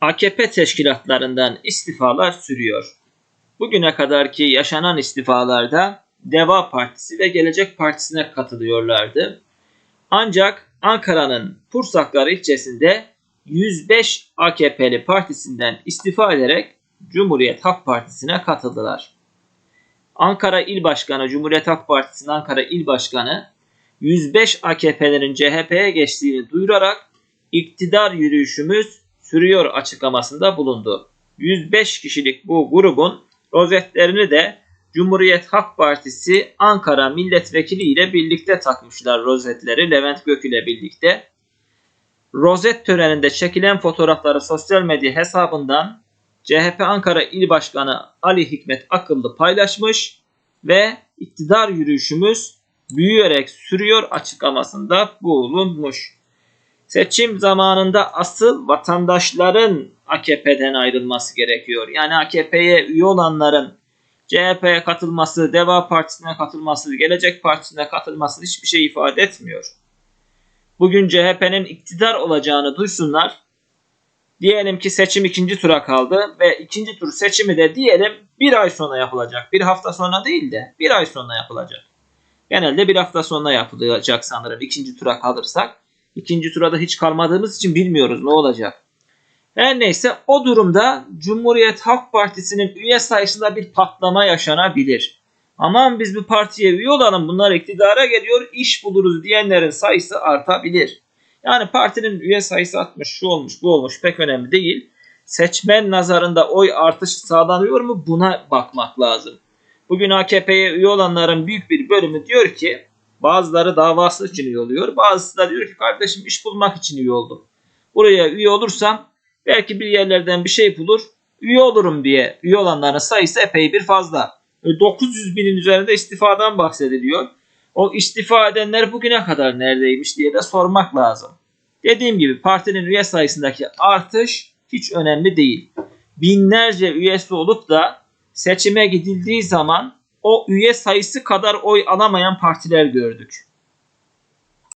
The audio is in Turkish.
AKP teşkilatlarından istifalar sürüyor. Bugüne kadarki yaşanan istifalarda Deva Partisi ve Gelecek Partisi'ne katılıyorlardı. Ancak Ankara'nın Pursaklar ilçesinde 105 AKP'li partisinden istifa ederek Cumhuriyet Halk Partisi'ne katıldılar. Ankara İl Başkanı, Cumhuriyet Halk Partisi'nin Ankara İl Başkanı 105 AKP'lerin CHP'ye geçtiğini duyurarak iktidar yürüyüşümüz sürüyor açıklamasında bulundu. 105 kişilik bu grubun rozetlerini de Cumhuriyet Halk Partisi Ankara milletvekili ile birlikte takmışlar rozetleri Levent Gök ile birlikte. Rozet töreninde çekilen fotoğrafları sosyal medya hesabından CHP Ankara İl Başkanı Ali Hikmet Akıllı paylaşmış ve iktidar yürüyüşümüz büyüyerek sürüyor açıklamasında bulunmuş. Seçim zamanında asıl vatandaşların AKP'den ayrılması gerekiyor. Yani AKP'ye üye olanların CHP'ye katılması, Deva Partisi'ne katılması, Gelecek Partisi'ne katılması hiçbir şey ifade etmiyor. Bugün CHP'nin iktidar olacağını duysunlar. Diyelim ki seçim ikinci tura kaldı ve ikinci tur seçimi de diyelim bir ay sonra yapılacak. Bir hafta sonra değil de bir ay sonra yapılacak. Genelde bir hafta sonra yapılacak sanırım ikinci tura kalırsak. İkinci turada hiç kalmadığımız için bilmiyoruz ne olacak. Her neyse o durumda Cumhuriyet Halk Partisi'nin üye sayısında bir patlama yaşanabilir. Aman biz bu partiye üye olalım bunlar iktidara geliyor iş buluruz diyenlerin sayısı artabilir. Yani partinin üye sayısı artmış şu olmuş bu olmuş pek önemli değil. Seçmen nazarında oy artışı sağlanıyor mu buna bakmak lazım. Bugün AKP'ye üye olanların büyük bir bölümü diyor ki bazıları davası için üye oluyor. Bazısı da diyor ki kardeşim iş bulmak için üye oldum. Buraya üye olursam belki bir yerlerden bir şey bulur üye olurum diye üye olanların sayısı epey bir fazla. 900 binin üzerinde istifadan bahsediliyor. O istifa edenler bugüne kadar neredeymiş diye de sormak lazım. Dediğim gibi partinin üye sayısındaki artış hiç önemli değil. Binlerce üyesi olup da seçime gidildiği zaman o üye sayısı kadar oy alamayan partiler gördük.